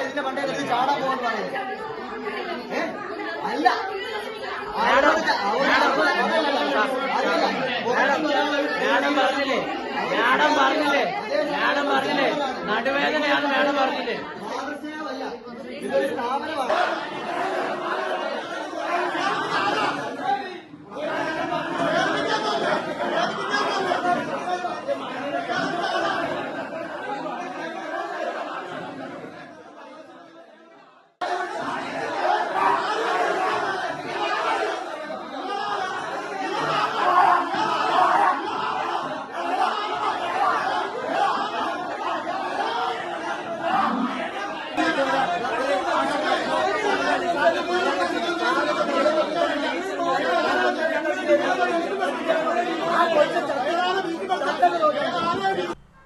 ഇതിന്റെ മണ്ടയിൽ വെച്ച് ചാടാൻ പോകാൻ പറയുന്നത്? അല്ല. മാഡം പറഞ്ഞില്ലേ? മാഡം പറഞ്ഞില്ലേ? മാഡം പറഞ്ഞില്ലേ? നടുവേദനയാണ് മാഡം പറഞ്ഞില്ലേ. ഇതൊരു സ്ഥാപനമാണ്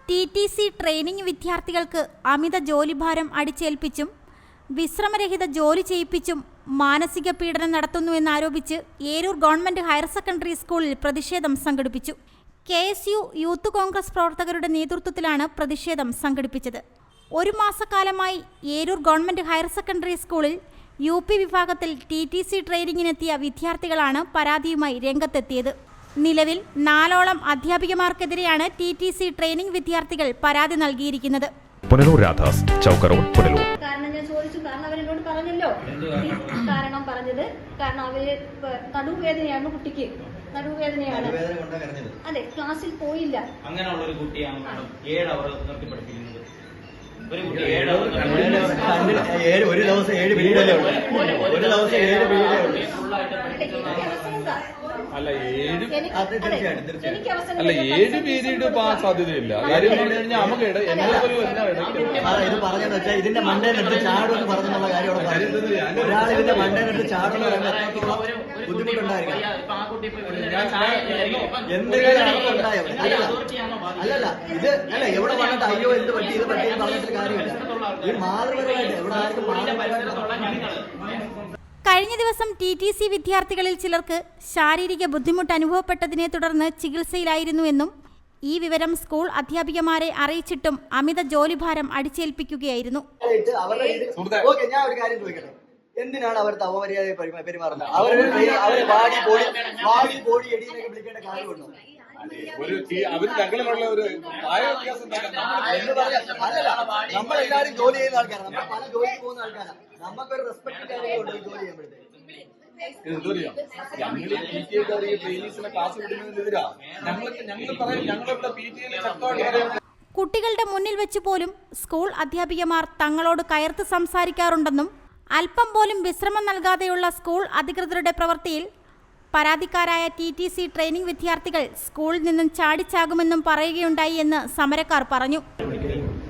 ടി ടി സി ട്രെയിനിങ് വിദ്യാർത്ഥികൾക്ക് അമിത ജോലിഭാരം അടിച്ചേൽപ്പിച്ചും വിശ്രമരഹിത ജോലി ചെയ്യിപ്പിച്ചും മാനസിക പീഡനം നടത്തുന്നുവെന്നാരോപിച്ച് ഏരൂർ ഗവൺമെന്റ് ഹയർ സെക്കൻഡറി സ്കൂളിൽ പ്രതിഷേധം സംഘടിപ്പിച്ചു. K S U Youth Congress പ്രവർത്തകരുടെ നേതൃത്വത്തിലാണ് പ്രതിഷേധം സംഘടിപ്പിച്ചത്. ഒരു മാസക്കാലമായി ഏരൂർ ഗവൺമെന്റ് ഹയർ സെക്കൻഡറി സ്കൂളിൽ യു പി വിഭാഗത്തിൽ ടി ടി സി ട്രെയിനിങ്ങിനെത്തിയ വിദ്യാർത്ഥികളാണ് പരാതിയുമായി രംഗത്തെത്തിയത്. നിലവിൽ നാലോളം അധ്യാപികമാർക്കെതിരെയാണ് ടി ടി സി ട്രെയിനിംഗ് വിദ്യാർത്ഥികൾ പരാതി നൽകിയിരിക്കുന്നത്. പുനലൂർ രാധാസ് ചൗക്ക റോഡ് പുനലൂർ. കാരണം ഞാൻ ചോദിച്ചു. കാരണം അവരെന്നോട് പറഞ്ഞല്ലോ. കാരണം പറഞ്ഞത്. കാരണം അവർ നടുവേദനയാണ് കുട്ടിക്ക്. നടുവേദനയാണ്. വേദന അതെ ക്ലാസ്സിൽ പോയില്ല. അങ്ങനെയുള്ള ഒരു കുട്ടിയാണ് ഏഴ് അവർ നിർത്തി പഠിപ്പിക്കുന്നത് ഏഴ് ഒരു ദിവസം ഏഴ് പീരീഡല്ലേ ഉള്ളൂ. ഒരു ദിവസം ഏഴ് പീരീഡേ ഉള്ളൂ? അല്ല ഏഴ് അല്ല ഏഴ് പീരീഡ്. പോകാൻ സാധ്യതയില്ല. കാര്യം എന്ന് പറഞ്ഞു കഴിഞ്ഞാൽ നമുക്ക് ഇട എന്നെ പോലും എന്നാ ഇത് പറഞ്ഞെന്ന് വെച്ചാൽ ഇതിന്റെ മണ്ടേനെടുത്ത് ചാടുമെന്ന് പറഞ്ഞെന്നുള്ള കാര്യം ഒരാൾ ഇതിന്റെ മണ്ടേനെടുത്ത് ചാടുമെന്ന് പറയുമ്പോൾ ബുദ്ധിമുട്ടുണ്ടായിരിക്കും എന്തെങ്കിലും അർത്ഥമുണ്ടായോ അല്ലല്ല. ഇത് അല്ല എവിടെ വന്നിട്ട് അയ്യോ എന്ത് പറ്റി ഇത് പറ്റി പറഞ്ഞിട്ട് കാര്യമില്ല. ഈ മാതൃപരമായിട്ട് ഇവിടെ ആർക്കും മാതൃപരമായിട്ട് കഴിഞ്ഞ ദിവസം ടി ടി സി വിദ്യാർത്ഥികളിൽ ചിലർക്ക് ശാരീരിക ബുദ്ധിമുട്ട് അനുഭവപ്പെട്ടതിനെ തുടർന്ന് ചികിത്സയിലായിരുന്നു എന്നും ഈ വിവരം സ്കൂൾ അധ്യാപികമാരെ അറിയിച്ചിട്ടും അമിത ജോലിഭാരം അടിച്ചേൽപ്പിക്കുകയായിരുന്നു. എന്തിനാണ് അവർ തവമര്യാദ പെരുമാറുന്നത്? അവർ അവരെ വാടി പോടി വാടി പോടി എടിയെന്നൊക്കെ വിളിക്കേണ്ട കാര്യമുണ്ടോ? ഒരു അവർ അവർ ഞങ്ങളിലുള്ള ഒരു നമ്മൾ നമ്മളെല്ലാവരും ജോലി ചെയ്യുന്ന ആൾക്കാരാണ് നമ്മൾ പല ജോലിക്ക് പോകുന്ന ആൾക്കാരാണ് നമുക്കൊരു റെസ്പെക്ട് കാര്യങ്ങളുണ്ട് ജോലി ചെയ്യുമ്പോഴത്തേക്ക്. എന്തോ അറിയാം ഞങ്ങൾ പി ടി എക്കാർക്ക് ട്രെയിനീസിനെ ക്ലാസ് വിടുന്നതിനെതിരാ. ഞങ്ങൾ ഞങ്ങൾ പറയും ഞങ്ങളിവിടെ പി ടി എയിൽ ശക്തമായിട്ട് പറയും. കുട്ടികളുടെ മുന്നിൽ വെച്ച് പോലും സ്കൂൾ അധ്യാപികമാർ തങ്ങളോട് കയർത്ത് സംസാരിക്കാറുണ്ടെന്നും അല്പം പോലും വിശ്രമം നൽകാതെയുള്ള സ്കൂൾ അധികൃതരുടെ പ്രവൃത്തിയിൽ പരാതിക്കാരായ ടി ടി സി ട്രെയിനിംഗ് വിദ്യാർത്ഥികൾ സ്കൂളിൽ നിന്നും ചാടിച്ചാകുമെന്നും പറയുകയുണ്ടായി എന്ന് സമരക്കാർ പറഞ്ഞു.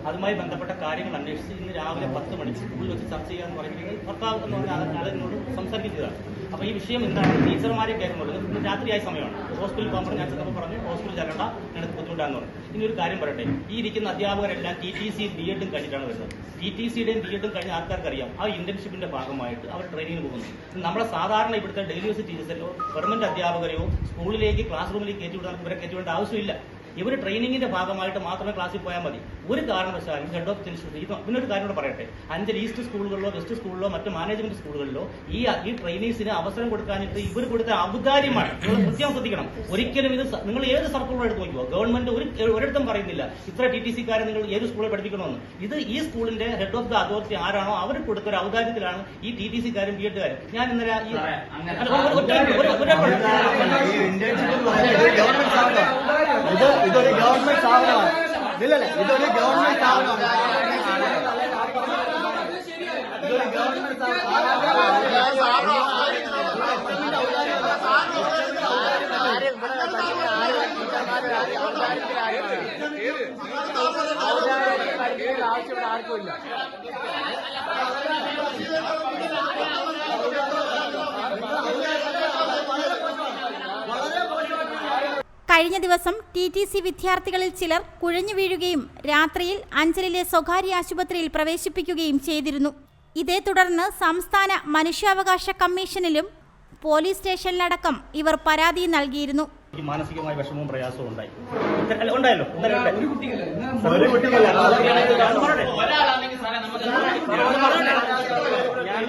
അതുമായി ബന്ധപ്പെട്ട കാര്യങ്ങൾ അന്വേഷിച്ച് ഇന്ന് രാവിലെ പത്ത് മണിക്ക് സ്കൂളിൽ വെച്ച് ചർച്ച ചെയ്യാന്ന് പറഞ്ഞിട്ടുണ്ടെങ്കിൽ ഭർത്താവ് എന്ന് പറഞ്ഞ സംസാരിക്കുന്നതാണ്. അപ്പൊ ഈ വിഷയം എന്താണ്? ടീച്ചർമാരെ കേൾക്കുമ്പോൾ ഇന്ന് രാത്രിയായ സമയമാണ്. ഹോസ്പിറ്റലിൽ പോകുമ്പോൾ ഞാൻ ചെന്നപ്പോൾ പറഞ്ഞു ഹോസ്പിറ്റലിൽ ചെല്ലണ്ട ഞങ്ങൾക്ക് ബുദ്ധിമുട്ടാന്ന് പറഞ്ഞു. ഇനി ഒരു കാര്യം പറയട്ടെ. ഈ ഇരിക്കുന്ന അധ്യാപകരെല്ലാം ടി ടി സി ബി എഡും കഴിഞ്ഞിട്ടാണ് വരുന്നത്. ടി ടി സിയുടെയും ബി എഡും കഴിഞ്ഞ ആൾക്കാർക്കറിയാം ആ ഇന്റേൺഷിപ്പിന്റെ ഭാഗമായിട്ട് അവർ ട്രെയിനിങ്ങിന് പോകുന്നു. നമ്മളെ സാധാരണ ഇവിടുത്തെ ഡെയിലി യൂസ് ടീച്ചേഴ്സിലോ ഗവൺമെന്റ് അധ്യാപകരെയോ സ്കൂളിലേക്ക് ക്ലാസ് റൂമിലേക്ക് കയറ്റിവിടാൻ ഇവരെ കയറ്റിവിടേണ്ട ആവശ്യമില്ല. ഇവർ ട്രെയിനിങ്ങിന്റെ ഭാഗമായിട്ട് മാത്രമേ ക്ലാസ്സിൽ പോയാൽ മതി. ഒരു കാരണവശാലും ഹെഡ് ഓഫ് ഇൻസ്റ്റിറ്റ്യൂട്ട് ഇത് ഒരു കാര്യം കൂടെ പറയട്ടെ. അഞ്ചൽ ഈസ്റ്റ് സ്കൂളുകളിലോ വെസ്റ്റ് സ്കൂളിലോ മറ്റ് മാനേജ്മെന്റ് സ്കൂളുകളിലോ ഈ ഈ ട്രെയിനീസിന് അവസരം കൊടുക്കാനായിട്ട് ഇവർ കൊടുത്ത ഔദാര്യമാണ് നിങ്ങൾ കൃത്യം ശ്രദ്ധിക്കണം. ഒരിക്കലും ഇത് നിങ്ങൾ ഏത് സർക്കിളും എടുത്ത് നോക്കുമോ ഗവൺമെന്റ് ഒരു ഒരിടത്തും പറയുന്നില്ല. ഇത്ര ടി ടി സിക്കാരെ നിങ്ങൾ ഏത് സ്കൂളിൽ പഠിപ്പിക്കണമെന്ന്. ഇത് ഈ സ്കൂളിന്റെ ഹെഡ് ഓഫ് ദ അതോറിറ്റി ആരാണോ അവർ കൊടുത്ത ഒരു ഔദാര്യത്തിലാണ് ഈ ടി ടി സിക്കാരും ബി എഡുകാരും ഞാൻ ഇന്നലെ ഈ അല്ല, ഒരു- ഒരു- ഒരു- ഒരു- ഒരു- ഒരു- ഈ ഇന്റേൺഷിപ്പ് എന്ന് പറയുന്നത് ഇതൊരു ഗവൺമെന്റ് സ്ഥാപനമാണ് ഇത് ഇതൊരു ഗവൺമെന്റ് സ്ഥാപനമാണ് ഇല്ലല്ല ഇതൊരു ഗവൺമെന്റ് സ്ഥാപനമാണ് ഇതൊരു ഗവൺമെന്റ് കഴിഞ്ഞ ദിവസം ടി ടി സി വിദ്യാർത്ഥികളിൽ ചിലർ കുഴഞ്ഞു വീഴുകയും രാത്രിയിൽ അഞ്ചലിലെ സ്വകാര്യ ആശുപത്രിയിൽ പ്രവേശിപ്പിക്കുകയും ചെയ്തിരുന്നു ഇതേ തുടർന്ന് സംസ്ഥാന മനുഷ്യാവകാശ കമ്മീഷനിലും പോലീസ് സ്റ്റേഷനിലടക്കം ഇവർ പരാതി നൽകിയിരുന്നു മാനസികമായ വിഷമവും പ്രയാസവും ഉണ്ടായി ഉണ്ടായല്ലോ ഇന്നലെ ഉണ്ട്. ഒരു കുട്ടിക്കല്ല ഞാനൊന്ന് പറയട്ടെ. ഞാനൊന്ന് പറഞ്ഞോട്ടെ. ഞാനൊന്ന് പറഞ്ഞോട്ടെ. കേൾക്കാം. ഞാനൊന്ന് പറഞ്ഞോട്ടെ.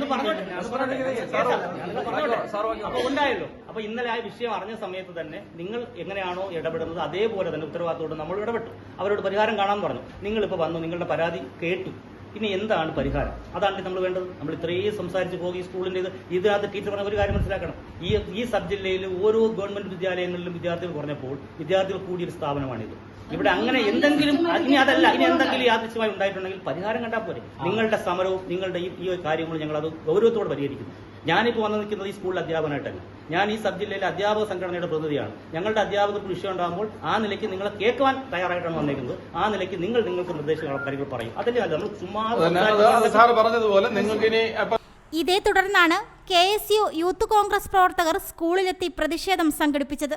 അപ്പൊ ഉണ്ടായല്ലോ. അപ്പൊ ഇന്നലെ ആ വിഷയം അറിഞ്ഞ സമയത്ത് തന്നെ നിങ്ങൾ എങ്ങനെയാണോ ഇടപെടുന്നത് അതേപോലെ തന്നെ ഉത്തരവാദിത്തോട് നമ്മൾ ഇടപെട്ടു അവരോട് പരിഹാരം കാണാൻ പറഞ്ഞു. നിങ്ങൾ ഇപ്പൊ വന്നു നിങ്ങളുടെ പരാതി കേട്ടു. ഇനി എന്താണ് പരിഹാരം? അതാണ് നമ്മൾ വേണ്ടത്. നമ്മൾ ഇത്രയും സംസാരിച്ച് പോകും ഈ സ്കൂളിന്റെ ഇത്. ഇതിനകത്ത് ടീച്ചർ പറഞ്ഞ ഒരു കാര്യം മനസ്സിലാക്കണം. ഈ ഈ സബ് ജില്ലയിൽ ഓരോ ഗവൺമെന്റ് വിദ്യാലയങ്ങളിലും വിദ്യാർത്ഥികൾ കുറഞ്ഞപ്പോൾ വിദ്യാർത്ഥികൾ കൂടിയ ഒരു സ്ഥാപനമാണിത്. ഇവിടെ അങ്ങനെ എന്തെങ്കിലും ഇനി അതല്ല ഇനി എന്തെങ്കിലും യാദൃശ്യമായി ഉണ്ടായിട്ടുണ്ടെങ്കിൽ പരിഹാരം കണ്ടാൽ പോരെ. നിങ്ങളുടെ സമരവും നിങ്ങളുടെ ഈ കാര്യങ്ങളും ഞങ്ങൾ അത് ഗൗരവത്തോടെ പരിഹരിക്കുന്നു. ഞാനിപ്പോൾ വന്ന് നിൽക്കുന്നത് ഈ സ്കൂളിൽ അധ്യാപകനായിട്ടല്ല. ഞാൻ ഈ സബ് ജില്ലയിലെ അധ്യാപക സംഘടനയുടെ പ്രതിനിധിയാണ്. ഞങ്ങളുടെ അധ്യാപകർക്ക് വിഷയം ഉണ്ടാകുമ്പോൾ ആ നിലയ്ക്ക് നിങ്ങളെ കേൾക്കുവാൻ തയ്യാറായിട്ടാണ് വന്നിരിക്കുന്നത് ആ നിലയ്ക്ക് നിങ്ങൾ നിങ്ങൾക്ക് നിർദ്ദേശങ്ങൾ കാര്യങ്ങൾ പറയും. അതല്ലേ അല്ല നമ്മൾ ചുമ്മാ ഇതേ തുടർന്നാണ് K S U Youth Congress പ്രവർത്തകർ സ്കൂളിലെത്തി പ്രതിഷേധം സംഘടിപ്പിച്ചത്.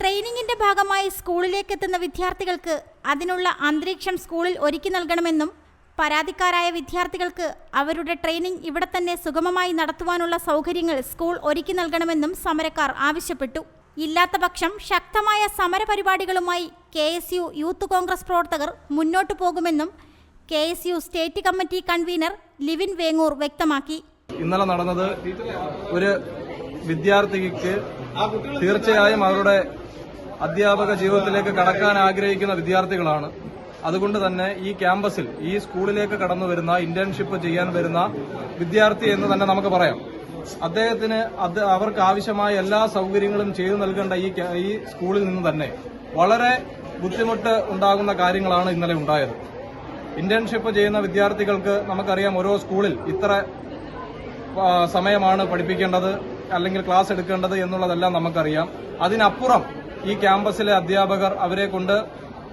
ട്രെയിനിങ്ങിന്റെ ഭാഗമായി സ്കൂളിലേക്കെത്തുന്ന വിദ്യാർത്ഥികൾക്ക് അതിനുള്ള അന്തരീക്ഷം സ്കൂളിൽ ഒരുക്കി നൽകണമെന്നും പരാതിക്കാരായ വിദ്യാർത്ഥികൾക്ക് അവരുടെ ട്രെയിനിങ് ഇവിടെ തന്നെ സുഗമമായി നടത്തുവാനുള്ള സൗകര്യങ്ങൾ സ്കൂൾ ഒരുക്കി നൽകണമെന്നും സമരക്കാർ ആവശ്യപ്പെട്ടു. ഇല്ലാത്ത പക്ഷം ശക്തമായ സമരപരിപാടികളുമായി K S U Youth Congress പ്രവർത്തകർ മുന്നോട്ടു പോകുമെന്നും K S U state committee convener Livin Vengoor വ്യക്തമാക്കി. ഇന്നലെ നടന്നത് ഒരു വിദ്യാർത്ഥിക്ക് തീർച്ചയായും അവരുടെ അധ്യാപക ജീവിതത്തിലേക്ക് കടക്കാൻ ആഗ്രഹിക്കുന്ന വിദ്യാർത്ഥികളാണ്. അതുകൊണ്ട് തന്നെ ഈ ക്യാമ്പസിൽ ഈ സ്കൂളിലേക്ക് കടന്നു വരുന്ന ഇന്റേൺഷിപ്പ് ചെയ്യാൻ വരുന്ന വിദ്യാർത്ഥി എന്ന് തന്നെ നമുക്ക് പറയാം. അദ്ദേഹത്തിന് അത് അവർക്ക് ആവശ്യമായ എല്ലാ സൗകര്യങ്ങളും ചെയ്തു നൽകേണ്ട ഈ ഈ സ്കൂളിൽ നിന്ന് തന്നെ വളരെ ബുദ്ധിമുട്ട് ഉണ്ടാകുന്ന കാര്യങ്ങളാണ് ഇന്നലെ ഉണ്ടായത്. ഇന്റേൺഷിപ്പ് ചെയ്യുന്ന വിദ്യാർത്ഥികൾക്ക് നമുക്കറിയാം ഓരോ സ്കൂളിൽ ഇത്ര സമയമാണ് പഠിപ്പിക്കേണ്ടത് അല്ലെങ്കിൽ ക്ലാസ് എടുക്കേണ്ടത് എന്നുള്ളതെല്ലാം നമുക്കറിയാം. അതിനപ്പുറം ഈ ക്യാമ്പസിലെ അധ്യാപകർ അവരെ കൊണ്ട്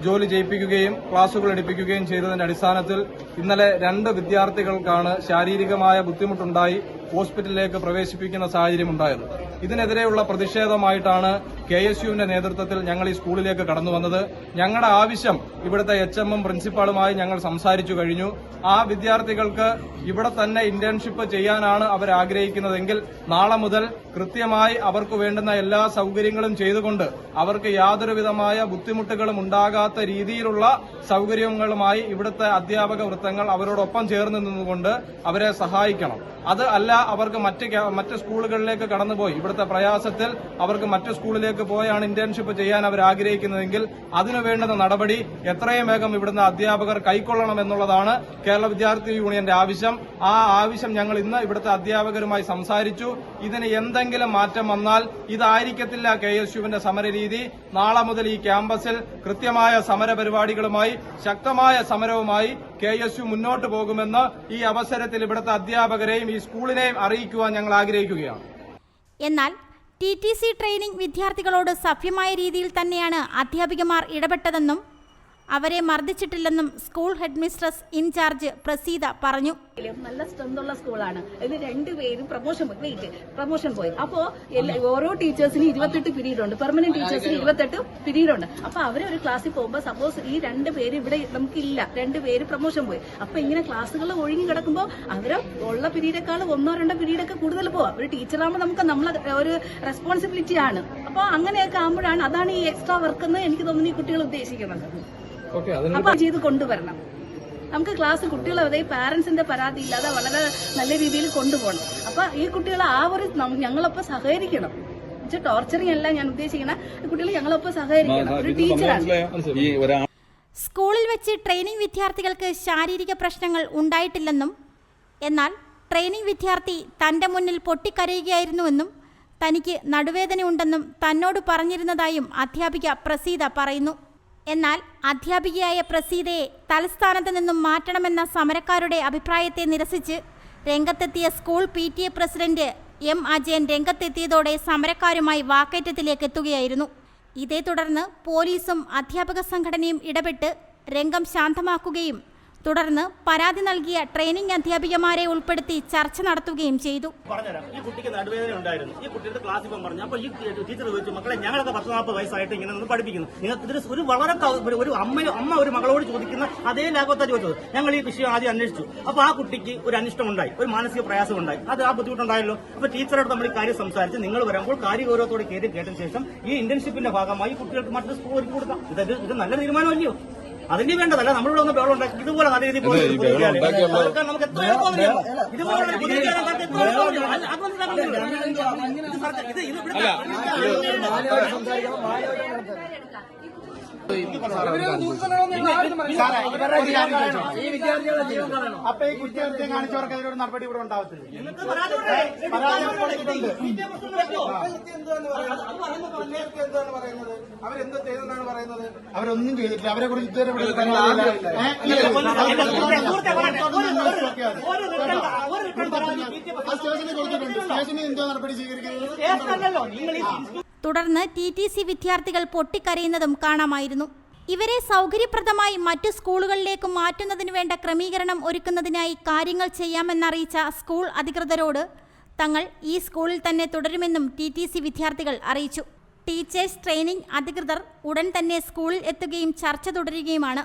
ജോലി ചെയ്യിപ്പിക്കുകയും ക്ലാസുകൾ എടുപ്പിക്കുകയും ചെയ്തതിന്റെ അടിസ്ഥാനത്തിൽ ഇന്നലെ രണ്ട് വിദ്യാർത്ഥികൾക്കാണ് ശാരീരികമായ ബുദ്ധിമുട്ടുണ്ടായി. ഹോസ്പിറ്റലിലേക്ക് പ്രവേശിപ്പിക്കുന്ന സാഹചര്യം ഉണ്ടായത്. ഇതിനെതിരെയുള്ള പ്രതിഷേധമായിട്ടാണ് കെ എസ് യുവിന്റെ നേതൃത്വത്തിൽ ഞങ്ങൾ ഈ സ്കൂളിലേക്ക് കടന്നു വന്നത്. ഞങ്ങളുടെ ആവശ്യം ഇവിടുത്തെ എച്ച് എം എം പ്രിൻസിപ്പാളുമായി ഞങ്ങൾ സംസാരിച്ചു കഴിഞ്ഞു. ആ വിദ്യാർത്ഥികൾക്ക് ഇവിടെ തന്നെ ഇന്റേൺഷിപ്പ് ചെയ്യാനാണ് അവർ ആഗ്രഹിക്കുന്നതെങ്കിൽ നാളെ മുതൽ കൃത്യമായി അവർക്ക് വേണ്ടുന്ന എല്ലാ സൗകര്യങ്ങളും ചെയ്തുകൊണ്ട് അവർക്ക് യാതൊരുവിധമായ ബുദ്ധിമുട്ടുകളും ഉണ്ടാകാത്ത രീതിയിലുള്ള സൗകര്യങ്ങളുമായി ഇവിടുത്തെ അധ്യാപക വൃത്തങ്ങൾ അവരോടൊപ്പം ചേർന്ന് നിന്നുകൊണ്ട് അവരെ സഹായിക്കണം. അത് അല്ല അവർക്ക് മറ്റ് മറ്റ് സ്കൂളുകളിലേക്ക് കടന്നുപോയി. ഇവിടുത്തെ പ്രയാസത്തിൽ അവർക്ക് മറ്റ് സ്കൂളിലേക്ക് പോയാണ് ഇന്റേൺഷിപ്പ് ചെയ്യാൻ അവർ ആഗ്രഹിക്കുന്നതെങ്കിൽ അതിനു വേണ്ടുന്ന നടപടി എത്രയും വേഗം ഇവിടുന്ന് അധ്യാപകർ കൈക്കൊള്ളണം എന്നുള്ളതാണ് കേരള വിദ്യാർത്ഥി യൂണിയന്റെ ആവശ്യം. ആ ആവശ്യം ഞങ്ങൾ ഇന്ന് ഇവിടുത്തെ അധ്യാപകരുമായി സംസാരിച്ചു. ഇതിന് എന്തെങ്കിലും മാറ്റം വന്നാൽ ഇതായിരിക്കത്തില്ല കെ എസ് യുവിന്റെ സമരരീതി. നാളെ മുതൽ ഈ ക്യാമ്പസിൽ കൃത്യമായ സമരപരിപാടികളുമായി ശക്തമായ സമരവുമായി കെ എസ് യു മുന്നോട്ട് പോകുമെന്ന് ഈ അവസരത്തിൽ ഇവിടുത്തെ അധ്യാപകരെയും ഈ സ്കൂളിനെയും അറിയിക്കുവാൻ ഞങ്ങൾ ആഗ്രഹിക്കുകയാണ്. എന്നാൽ ടി ടി സി ട്രെയിനിംഗ് വിദ്യാർത്ഥികളോട് സഭ്യമായ രീതിയിൽ തന്നെയാണ് അധ്യാപികമാർ ഇടപെട്ടതെന്നും അവരെ മർദ്ദിച്ചിട്ടില്ലെന്നും സ്കൂൾ ഹെഡ്മിസ്ട്രസ് ഇൻചാർജ് പ്രസീത പറഞ്ഞു. നല്ല സ്ട്രെങ്ത് ഉള്ള സ്കൂളാണ്. ഇതിൽ രണ്ടുപേരും പ്രൊമോഷൻ വെയിറ്റ് പ്രൊമോഷൻ പോയി. അപ്പോ ഓരോ ടീച്ചേഴ്സിന് ഇരുപത്തെട്ട് പിരീഡ് ഉണ്ട് പെർമനന്റ് ടീച്ചേഴ്സിന് ഇരുപത്തെട്ട് പിരീഡ് ഉണ്ട് അപ്പൊ അവരെ ഒരു ക്ലാസ്സിൽ പോകുമ്പോൾ സപ്പോസ് ഈ രണ്ട് പേര് ഇവിടെ നമുക്കില്ല. രണ്ട് പേര് പ്രൊമോഷൻ പോയി. അപ്പൊ ഇങ്ങനെ ക്ലാസ്സുകൾ ഒഴുകി കിടക്കുമ്പോൾ അവരെ ഉള്ള പിരീഡേക്കാൾ ഒന്നോ രണ്ടോ പീരീഡൊക്കെ കൂടുതൽ പോവാം. ഒരു ടീച്ചറാകുമ്പോൾ നമുക്ക് നമ്മളെ ഒരു റെസ്പോൺസിബിലിറ്റി ആണ്. അപ്പൊ അങ്ങനെയൊക്കെ ആകുമ്പോഴാണ് അതാണ് ഈ എക്സ്ട്രാ വർക്ക് എന്ന് എനിക്ക് തോന്നുന്നു ഈ കുട്ടികൾ ഉദ്ദേശിക്കുന്നത്. അപ്പൊ ചെയ്ത് കൊണ്ടുവരണം. നമുക്ക് ക്ലാസ് കുട്ടികളെ അതേ പാരന്റ്സിന്റെ പരാതി ഇല്ലാതെ വളരെ നല്ല രീതിയിൽ കൊണ്ടുപോകണം. അപ്പൊ ഈ കുട്ടികളെ ആ ഒരു ഞങ്ങളൊപ്പം സഹകരിക്കണം. ടോർച്ചറിങ് അല്ല ഞാൻ ഉദ്ദേശിക്കുന്ന കുട്ടികൾ ഞങ്ങളൊപ്പം സഹകരിക്കണം. ഒരു ടീച്ചറാണ് സ്കൂളിൽ വെച്ച് ട്രെയിനിങ് വിദ്യാർത്ഥികൾക്ക് ശാരീരിക പ്രശ്നങ്ങൾ ഉണ്ടായിട്ടില്ലെന്നും എന്നാൽ ട്രെയിനിങ് വിദ്യാർത്ഥി തന്റെ മുന്നിൽ പൊട്ടിക്കരയുകയായിരുന്നുവെന്നും തനിക്ക് നടുവേദനയുണ്ടെന്നും തന്നോട് പറഞ്ഞിരുന്നതായും അധ്യാപിക പ്രസീത പറയുന്നു. എന്നാൽ അധ്യാപികയായ പ്രസീതയെ തലസ്ഥാനത്ത് നിന്നും മാറ്റണമെന്ന സമരക്കാരുടെ അഭിപ്രായത്തെ നിരസിച്ച് രംഗത്തെത്തിയ school P T A president M Ajayan രംഗത്തെത്തിയതോടെ സമരക്കാരുമായി വാക്കേറ്റത്തിലേക്ക് എത്തുകയായിരുന്നു. ഇതേ തുടർന്ന് പോലീസും അധ്യാപക സംഘടനയും ഇടപെട്ട് രംഗം ശാന്തമാക്കുകയും തുടർന്ന് പരാതി നൽകിയ ട്രെയിനിംഗ് അധ്യാപികമാരെ ഉൾപ്പെടുത്തി ചർച്ച നടത്തുകയും ചെയ്തു. ഈ നടുവേദന ഉണ്ടായിരുന്നു. ഈ കുട്ടിയുടെ ഈ ടീച്ചർ മക്കളെ വയസ്സായിട്ട് ഇങ്ങനെ പഠിപ്പിക്കുന്നു. വളരെ ഒരു- അമ്മ അമ്മ ഒരു മകളോട് ചോദിക്കുന്ന അതേ ചോദിച്ചത്. ഞങ്ങൾ ഈ വിഷയം ആദ്യം അന്വേഷിച്ചു. അപ്പൊ ആ കുട്ടിക്ക് ഒരു അനിഷ്ടം ഉണ്ടായി ഒരു മാനസിക പ്രയാസം ഉണ്ടായി. അത് ആ ബുദ്ധിമുട്ടുണ്ടായല്ലോ. അപ്പൊ ടീച്ചറോട് നമ്മൾ ഈ കാര്യം സംസാരിച്ച് നിങ്ങൾ വരുമ്പോൾ കാര്യഗൗരവത്തോടെ കയറി കേട്ടതിന് ശേഷം ഈ ഇന്റേൺഷിപ്പിന്റെ ഭാഗമായി കുട്ടികൾക്ക് മറ്റൊരു ഒരുക്കി കൊടുക്കാം. ഇത് ഇത് നല്ല തീരുമാനമല്ലയോ? അതിന്റെ വേണ്ടതല്ല നമ്മളിവിടെ ഒന്ന് ബഹളം ഉണ്ടാക്കി. ഇതുപോലെ നല്ല രീതിയിൽ അതൊക്കെ നമുക്ക് എത്ര ഇതുപോലുള്ള മനസ്സിലാക്കുന്നില്ല. ഇത് സർക്കാർ- അപ്പൊ ഈ കുറ്റകൃത്യം കാണിച്ചവർക്ക് ഒരു നടപടി ഇവിടെ ഉണ്ടാവത്തില്ല? അവരെന്തോ ചെയ്തെന്നാണ് പറയുന്നത് അവരൊന്നും ചെയ്തിട്ടില്ല അവരെ കുറിച്ച് ഇതുവരെ കൊടുത്തിട്ടുണ്ട് സ്റ്റേഷനിൽ എന്തോ നടപടി സ്വീകരിക്കുന്നത് തുടർന്ന് ടി ടി സി വിദ്യാർത്ഥികൾ പൊട്ടിക്കരയുന്നതും കാണാമായിരുന്നു. ഇവരെ സൗകര്യപ്രദമായി മറ്റു സ്കൂളുകളിലേക്ക് മാറ്റുന്നതിന് വേണ്ട ക്രമീകരണം ഒരുക്കുന്നതിനായി കാര്യങ്ങൾ ചെയ്യാമെന്നറിയിച്ച സ്കൂൾ അധികൃതരോട് തങ്ങൾ ഈ സ്കൂളിൽ തന്നെ തുടരുമെന്നും ടി ടി സി വിദ്യാർത്ഥികൾ അറിയിച്ചു. ടീച്ചേഴ്സ് ട്രെയിനിംഗ് അധികൃതർ ഉടൻ തന്നെ സ്കൂളിൽ എത്തുകയും ചർച്ച തുടരുകയുമാണ്.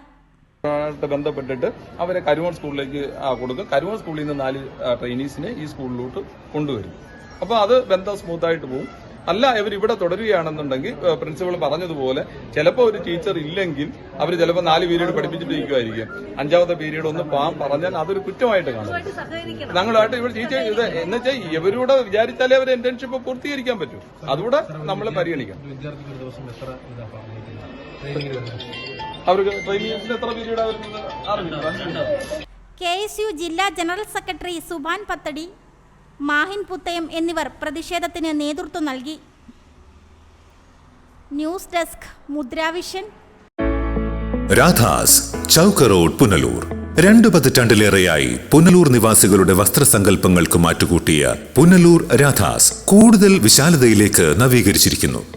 ബന്ധപ്പെട്ടിട്ട് അവരെ കരുവോൺ സ്കൂളിലേക്ക് കൊടുക്കും. കരുവോൺ സ്കൂളിൽ നിന്ന് നാല് ട്രെയിനീസിനെ ഈ സ്കൂളിലോട്ട് കൊണ്ടുവരും. അപ്പോൾ അത് ബന്ധം സ്മൂത്തായിട്ട് പോകും അല്ല ഇവർ ഇവിടെ തുടരുകയാണെന്നുണ്ടെങ്കിൽ പ്രിൻസിപ്പൾ പറഞ്ഞതുപോലെ ചിലപ്പോൾ ഒരു ടീച്ചർ ഇല്ലെങ്കിൽ അവർ ചിലപ്പോൾ നാല് പീരീഡ് പഠിപ്പിച്ചിട്ടിരിക്കുമായിരിക്കും അഞ്ചാമത്തെ പീരീഡ് ഒന്ന് പാം പറഞ്ഞാൽ അതൊരു കുറ്റമായിട്ട് കാണും. ഞങ്ങളായിട്ട് ഇവിടെ ടീച്ചർ ഇത് എന്ന് വെച്ചാൽ ഇവരൂടെ വിചാരിച്ചാലേ അവർ ഇന്റേൺഷിപ്പ് പൂർത്തീകരിക്കാൻ പറ്റൂ. അതുകൂടെ നമ്മൾ പരിഗണിക്കാം. അവർക്ക് ട്രെയിനിങ്സിന് എത്ര പീരീഡ് കെ എസ് യു ജില്ലാ ജനറൽ സെക്രട്ടറി സുബാൻ പത്തടി. മാഹിൻ പുത്തയം എന്നിവർ പ്രതിഷേധത്തിന് നേതൃത്വം നൽകി. News desk Mudravision. Radhas Chowk road Punalur. രണ്ടു പതിറ്റാണ്ടിലേറെയായി പുനലൂർ നിവാസികളുടെ വസ്ത്രസങ്കല്പങ്ങൾക്ക് മാറ്റുകൂട്ടിയ പുനലൂർ രാധാസ് കൂടുതൽ വിശാലതയിലേക്ക് നവീകരിച്ചിരിക്കുന്നു.